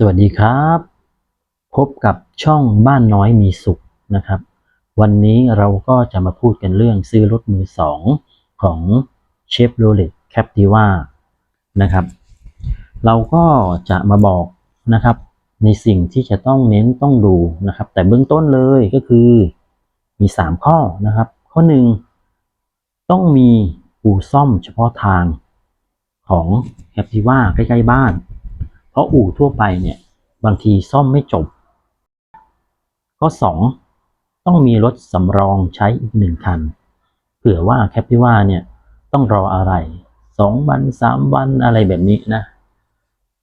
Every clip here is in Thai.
สวัสดีครับ พบกับช่องบ้านน้อยมีสุขนะครับ วันนี้เราก็จะมาพูดกันเรื่องซื้อรถมือสองของ Chevrolet Captiva นะครับ เราก็จะมาบอกนะครับ ในสิ่งที่จะต้องเน้นต้องดูนะครับ แต่เบื้องต้นเลยก็คือมี 3 ข้อนะครับ ข้อ 1 ต้องมีอู่ซ่อมเฉพาะทางของ Captiva ใกล้ ๆ บ้าน ราะอู่ทั่วไปเนี่ยบางทีซ่อมไม่จบ ข้อ 2 ต้องมีรถสำรองใช้อีกหนึ่งคัน เผื่อว่าแคปติว่าเนี่ยต้องรออะไรสองวันสามวันอะไรแบบนี้นะ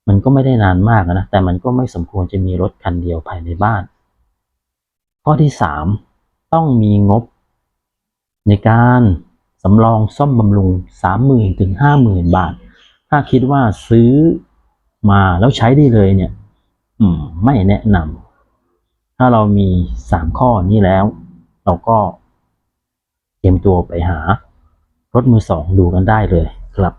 มันก็ไม่ได้นานมากนะ แต่มันก็ไม่สมควรจะมีรถคันเดียวภายในบ้าน ข้อที่ 3 ต้องมีงบ ในการสำรองซ่อมบำรุง 30,000ถึง50,000 บาท ถ้าคิดว่าซื้อ มาแล้วใช้ได้เลยเนี่ย อืม ไม่แนะนำถ้าเรามีสามข้อนี้แล้ว เราก็เตรียมตัวไปหารถมือสองดูกันได้เลยครับ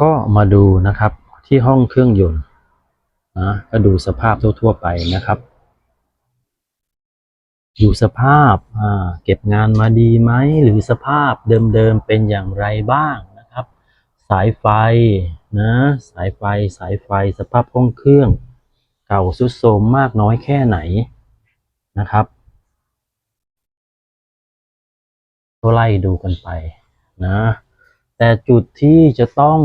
ก็มาดูนะครับที่ห้องเครื่องยนต์นะก็ดูสภาพทั่ว ๆ ไปนะครับดูสภาพเก็บงานมาดีไหม หรือสภาพเดิม ๆ เป็นอย่างไรบ้างนะครับ สายไฟ นะ สายไฟสายไฟสภาพห้องเครื่อง เก่าสุดโทรมมากน้อยแค่ไหนนะครับก็ไล่ดูกันไปนะ แต่จุดที่จะต้อง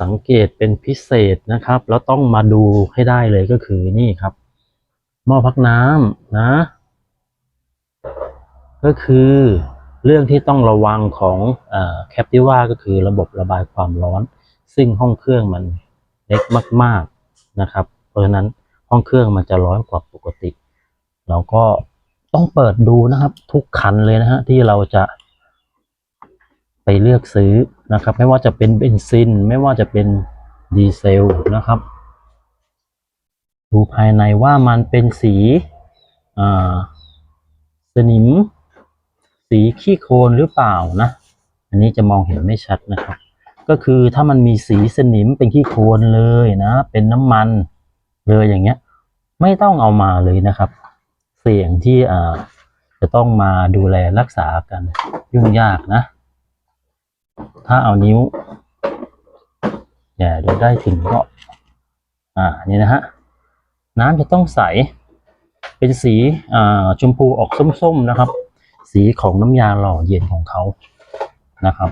สังเกตเป็นพิเศษนะครับ แล้วต้องมาดูให้ได้เลยก็คือนี่ครับหม้อพักน้ำนะ ก็คือเรื่องที่ต้องระวังของแคปติว่าก็คือระบบระบายความร้อน ซึ่งห้องเครื่องมันเล็กมาก ๆนะครับ เพราะฉะนั้นห้องเครื่องมันจะร้อนกว่าปกติ เราก็ต้องเปิดดูนะครับ ทุกคันเลยนะฮะที่เราจะไปเลือกซื้อนะครับ ไม่ว่าจะเป็นเบนซิน ไม่ว่าจะเป็นดีเซลนะครับ ดูภายในว่ามันเป็นสีสนิม สีขี้โคลนหรือเปล่านะ อันนี้จะมองเห็นไม่ชัดนะครับ ก็คือถ้ามันมีสีสนิมเป็นขี้โคลนเลยนะ เป็นน้ำมันเลยอย่างเงี้ย ไม่ต้องเอามาเลยนะครับ เสี่ยงที่อ่าจะต้องมาดูแลรักษากันยุ่งยากนะ ถ้าเอานิ้วอย่าเดี๋ยวได้ถึงก็ อ่านี่นะฮะน้ำจะต้องใส เป็นสีอ่าชมพูออกส้มๆนะครับ สีของน้ำยาหล่อเย็นของเขานะครับ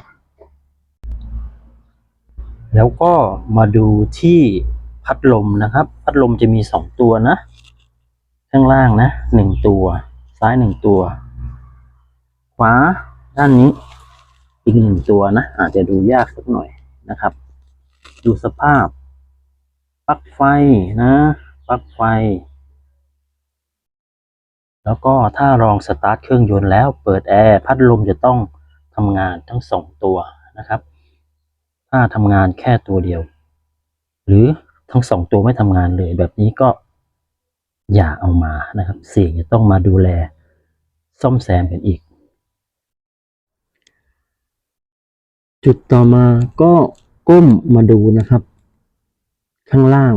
แล้วก็มาดูที่พัดลมนะครับ พัดลมจะมีสองตัวนะ ข้างล่างนะหนึ่งตัว ซ้ายหนึ่งตัว ขวาด้านนี้อีกหนึ่งตัวนะ อาจจะดูยากสักหน่อยนะครับ ดูสภาพปลั๊กไฟนะปลั๊กไฟ แล้วก็ถ้าลองสตาร์ทเครื่องยนต์แล้วเปิดแอร์พัดลมจะต้องทำงานทั้งสองตัวนะครับ ถ้าทำงานแค่ตัวเดียว หรือทั้งสองตัวไม่ทำงานเลยแบบนี้ก็อย่าเอามานะครับ เสี่ยงจะต้องมาดูแลซ่อมแซมกันอีก จุดต่อมาก็ก้มมาดูนะครับ ข้างล่าง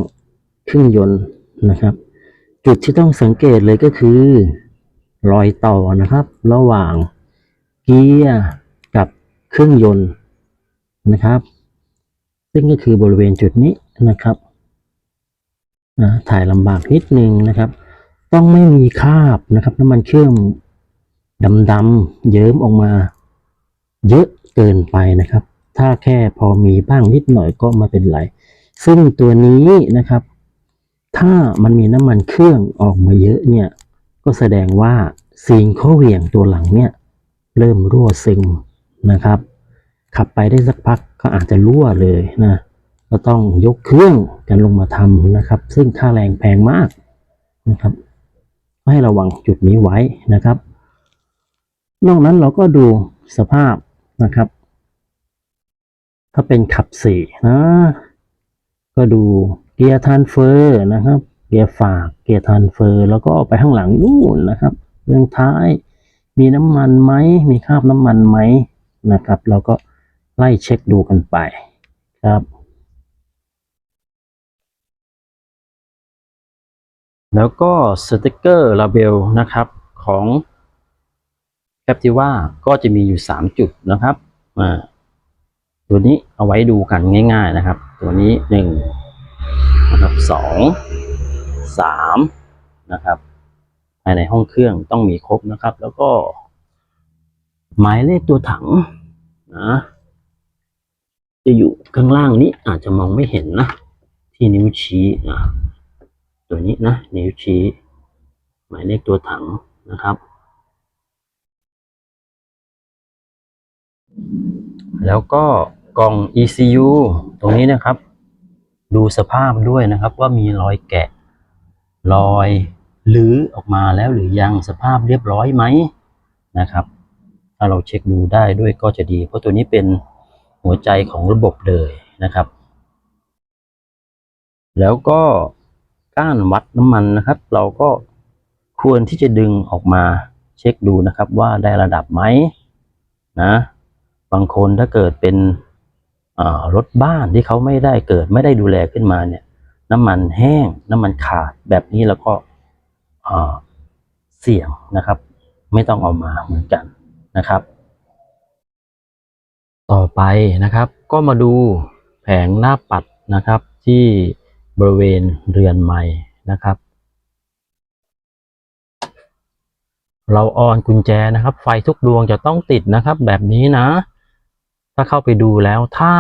เครื่องยนต์นะครับ จุดที่ต้องสังเกตเลยก็คือ รอยต่อนะครับ ระหว่างเกียร์กับเครื่องยนต์นะครับ ซึ่งก็คือบริเวณจุดนี้นะครับนะถ่ายลำบากนิดนึงนะครับ ต้องไม่มีคราบนะครับ น้ำมันเครื่องดำๆเยิ้มออกมา เยอะเกินไปนะครับ ถ้าแค่พอมีบ้างนิดหน่อยก็ไม่เป็นไร ซึ่งตัวนี้นะครับ ถ้ามันมีน้ำมันเครื่องออกมาเยอะเนี่ยก็แสดงว่าซีนข้อเหวี่ยงตัวหลังเนี่ยเริ่มรั่วซึมนะครับ ขับไปได้สักพักก็อาจจะรั่วเลยนะ ก็ต้องยกเครื่องกันลงมาทำนะครับ ซึ่งค่าแรงแพงมากนะครับ ให้ระวังจุดนี้ไว้นะครับ นอกนั้นเราก็ดูสภาพนะครับ ถ้าเป็นขับสี่นะ ก็ดูเกียร์ทรานเฟอร์นะครับ เกียร์ฝาก เกียร์ทรานเฟอร์ แล้วก็ไปข้างหลังนู่นนะครับ เรื่องท้าย มีน้ำมันไหม มีคราบน้ำมันไหมนะครับ เราก็ ไล่เช็คดูกันไปครับ แล้วก็สติกเกอร์ลาเบลนะครับของ Captiva ก็จะมีอยู่ 3 จุดนะครับตัวนี้เอาไว้ดูกันง่ายๆนะครับ ตัวนี้1นะครับ2 3นะครับภายในห้องเครื่องต้องมีครบนะครับ แล้วก็ หมายเลขตัวถังนะ จะอยู่ข้างล่างนี้อาจจะมองไม่เห็นนะ ที่นิ้วชี้นะตัวนี้นะ นิ้วชี้ หมายเลขตัวถังนะครับ แล้วก็กล่อง ECU ตรงนี้นะครับ ดูสภาพด้วยนะครับว่ามีรอยแกะ รอยหรือออกมาแล้วหรือยังสภาพเรียบร้อยไหมนะครับ ถ้าเราเช็คดูได้ด้วยก็จะดี เพราะตัวนี้เป็น หัวใจของระบบเลยนะครับ แล้วก็ก้านวัดน้ำมันนะครับ เราก็ควรที่จะดึงออกมาเช็คดูนะครับว่าได้ระดับไหมนะบางคนถ้าเกิดเป็นรถบ้านที่เขาไม่ได้เกิดไม่ได้ดูแลขึ้นมาเนี่ย น้ำมันแห้ง น้ำมันขาดแบบนี้แล้วก็เสี่ยงนะครับ ไม่ต้องเอามาเหมือนกันนะครับ ต่อไปนะครับก็มาดูแผงหน้าปัดนะครับที่บริเวณเรือนไม้นะครับ เราออนกุญแจนะครับ ไฟทุกดวงจะต้องติดนะครับแบบนี้นะ ถ้าเข้าไปดูแล้วถ้า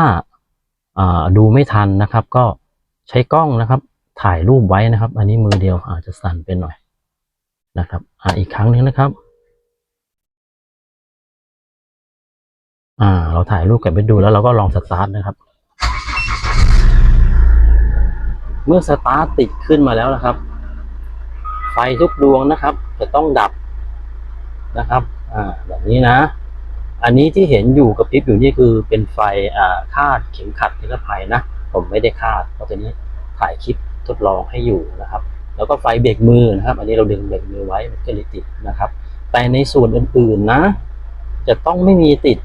าดูไม่ทันนะครับ ก็ใช้กล้องนะครับถ่ายรูปไว้นะครับ อันนี้มือเดียวอาจจะสั่นไปหน่อยนะครับออีกครั้งหนึงนะครับ อ่า เราถ่ายรูปกันไปดูแล้วเราก็ลองสตาร์ทนะครับ เมื่อสตาร์ทติดขึ้นมาแล้วนะครับ ไฟทุกดวงนะครับ จะต้องดับนะครับ อ่า แบบนี้นะ อันนี้ที่เห็นอยู่กับพริบอยู่นี่คือเป็นไฟอ่าคาดเข็มขัดนิรภัยนะ ผมไม่ได้คาด เพราะตัวนี้ถ่ายคลิปทดลองให้อยู่นะครับ แล้วก็ไฟเบรกมือนะครับ อันนี้เราดึงเบรกมือไว้มันก็เลยติดนะครับ แต่ในส่วนอื่นๆนะ จะต้องไม่มีติด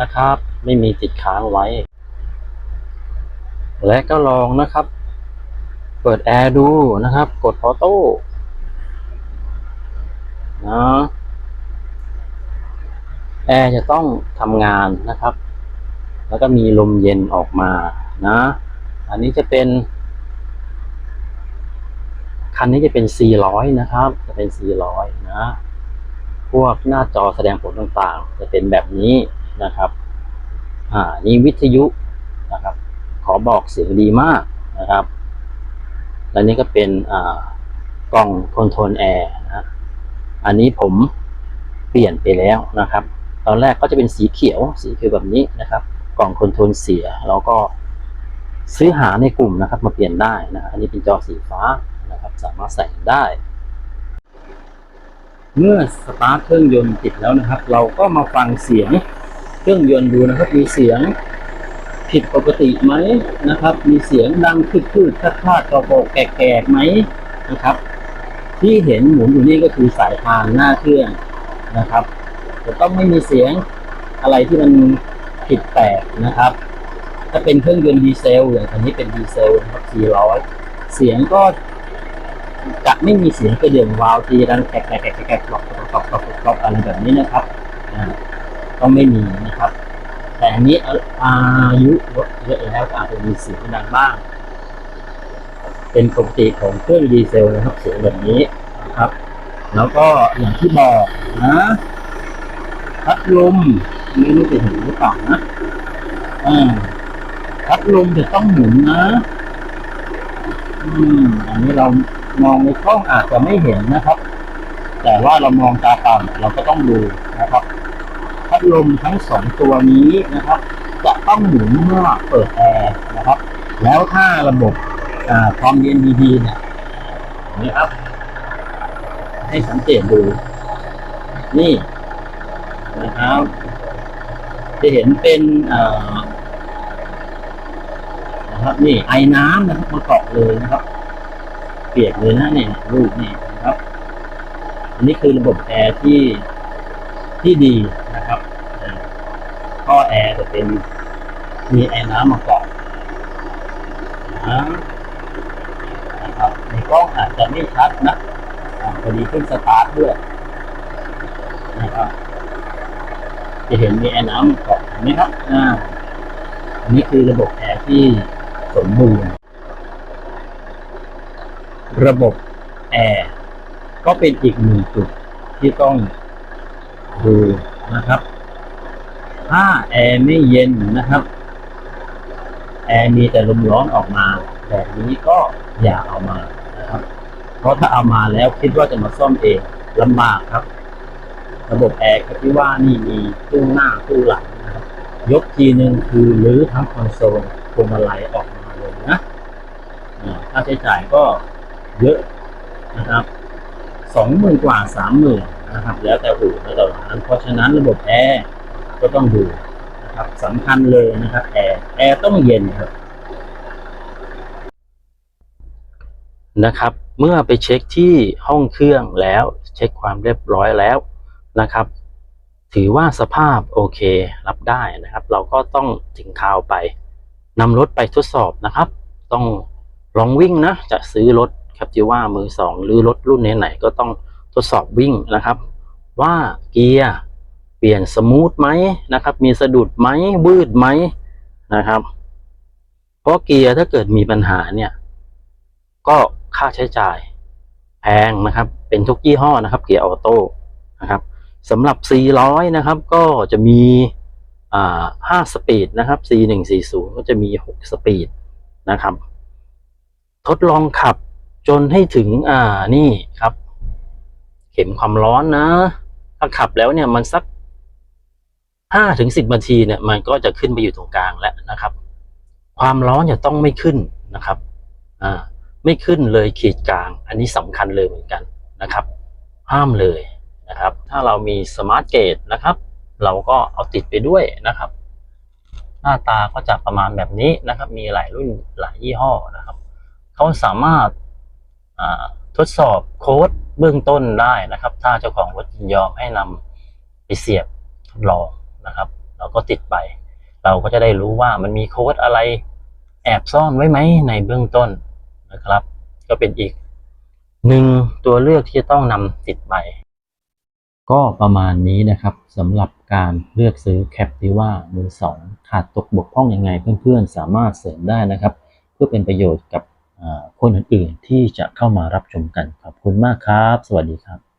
นะครับ ไม่มีติดค้างไว้ และก็ลองนะครับ เปิดแอร์ดูนะครับ กดออโต้นะแอร์จะต้องทำงานนะครับ แล้วก็มีลมเย็นออกมานะ อันนี้จะเป็น คันนี้จะเป็น 400 นะครับ จะเป็น 400 นะ พวกหน้าจอแสดงผลต่างๆ จะเป็นแบบนี้ นะครับ อ่า นี่วิทยุนะครับ ขอบอกเสียงดีมากนะครับ และนี่ก็เป็นอ่ากล่องคอนโทรลแอร์นะอันนี้ผมเปลี่ยนไปแล้วนะครับ ตอนแรกก็จะเป็นสีเขียว สีเขียวแบบนี้นะครับ กล่องคอนโทรลเสียเราก็ซื้อหาในกลุ่มนะครับ มาเปลี่ยนได้นะ อันนี้เป็นจอสีฟ้านะครับ สามารถใส่ได้ เมื่อสตาร์ทเครื่องยนต์ติดแล้วนะครับ เราก็มาฟังเสียง เครื่องยนต์ดูนะครับ มีเสียงผิดปกติไหมนะครับ มีเสียงดังคืดๆคาดๆกระโปกแกกๆไหมนะครับ ที่เห็นหมุนอยู่นี่ก็คือสายพานหน้าเครื่องนะครับจะต้องไม่มีเสียงอะไรที่มันผิดแปลกนะครับ ถ้าเป็นเครื่องยนต์ดีเซลอย่างคันนี้เป็นดีเซลนะครับ400 เสียงก็จะไม่มีเสียงกระเดื่องวาล์วทีดังแกะแกะแกะแกะแกะกรกกรอกกรอกกรอกกรอกอะไรแบบนี้นะครับ ก็ไม่มีนะครับ แต่อันนี้อายุเยอะแล้วอาจจะมีเสียงดังบ้าง เป็นปกติของเครื่องดีเซลนะครับเสียงแบบนี้นะครับ แล้วก็อย่างที่บอกนะพัดลมไม่รู้จะเห็นหรือเปล่านะอ่าพัดลมจะต้องหมุนนะ อืม อันนี้เรามองในกล้องอาจจะไม่เห็นนะครับ แต่ว่าเรามองตาเปล่าเราก็ต้องดูนะครับ พัดลมทั้งสองตัวนี้นะครับ จะต้องหมุนเมื่อเปิดแอร์นะครับ แล้วถ้าระบบความเย็นดีๆเนี่ยนี่ครับ ให้สังเกตดู นี่นะครับ จะเห็นเป็นนะครับนี่ไอ้น้ำนะครับมาเกาะเลยนะครับ เปียกเลยนะเนี่ยรูปนี่นะครับ อันนี้คือระบบแอร์ที่ที่ดีนะครับอ่าท่อแอร์ จะเป็นมีไอ้น้ำมาเกาะนะนะครับในกล้องอาจจะไม่ชัดนะพอดีเพิ่สตาร์ทด้วยนะครับจะเห็นมีแอร์น้ำเกาะเห็นไหมครับอ่าอันนี้คือระบบแอร์ที่สมบูรณ์ ระบบแอร์ก็เป็นอีกหนึ่งจุดที่ต้องดูนะครับ ถ้าแอร์ไม่เย็นนะครับ แอร์มีแต่ลมร้อนออกมา แบบนี้ก็อย่าเอามานะครับ เพราะถ้าเอามาแล้วคิดว่าจะมาซ่อมเองลำบากครับ ระบบแอร์ครับที่ว่านี่มีตู้หน้าตู้หลังนะครับ ยกทีหนึ่งคือรื้อทั้งคอนโซลพวงมาลัยออกมาเลยนะค่าใช้จ่ายก็เยอะนะครับสองหมื่นกว่าสามหมื่นนะครับ แล้วแต่อู่แล้วแต่ร้านเพราะฉะนั้นระบบแอร์ ก็ต้องดูนะครับสำคัญเลยนะครับแอร์แอร์ต้องเย็นครับนะครับ เมื่อไปเช็คที่ห้องเครื่องแล้วเช็คความเรียบร้อยแล้วนะครับ ถือว่าสภาพโอเครับได้นะครับ เราก็ต้องถึงข่าวไปนำรถไปทดสอบนะครับ ต้องลองวิ่งนะจะซื้อรถครับที่ว่ามือสองหรือรถรุ่นไหนๆก็ต้องทดสอบวิ่งนะครับ ว่าเกียร์ ปลี่ยนสมูทไหมนะครับ มีสะดุดไหมบืดไหมนะครับ เพราะเกียร์ถ้าเกิดมีปัญหาเนี่ย ก็ค่าใช้จ่ายแพงนะครับ เป็นทุกยี่ห้อนะครับ เกียร์ออโต้นะครับสำหรับ 400 นะครับ ก็จะมีอ่า5สปีดนะครับ C140 ก็จะมี 6 สปีดนะครับ ทดลองขับจนให้ถึงอ่านี่ครับ เข็มความร้อนนะ ถ้าขับแล้วเนี่ยมันสัก 5ถึง10นาทีเนี่ยมันก็จะขึ้นไปอยู่ตรงกลางแล้วนะครับ ความร้อนจะต้องไม่ขึ้นนะครับอ่าไม่ขึ้นเลยขีดกลาง อันนี้สำคัญเลยเหมือนกันนะครับ ห้ามเลยนะครับ ถ้าเรามีสมาร์ทเกตนะครับ เราก็เอาติดไปด้วยนะครับ หน้าตาก็จะประมาณแบบนี้นะครับ มีหลายรุ่นหลายยี่ห้อนะครับเขาสามารถทดสอบโค้ดเบื้องต้นได้นะครับ ถ้าเจ้าของรถยินยอมให้นำไปเสียบทดลอง นะครับ เราก็ติดไป เราก็จะได้รู้ว่ามันมีโค้ดอะไรแอบซ่อนไว้ไหมในเบื้องต้นนะครับ ก็เป็นอีกหนึ่งตัวเลือกที่จะต้องนำติดไปก็ประมาณนี้นะครับสำหรับการเลือกซื้อแคปติว่ามือสองขาดตกบกพร่องยังไงเพื่อนๆ สามารถเสริมได้นะครับ เพื่อเป็นประโยชน์กับคนอื่นๆที่จะเข้ามารับชมกันขอบคุณมากครับ สวัสดีครับ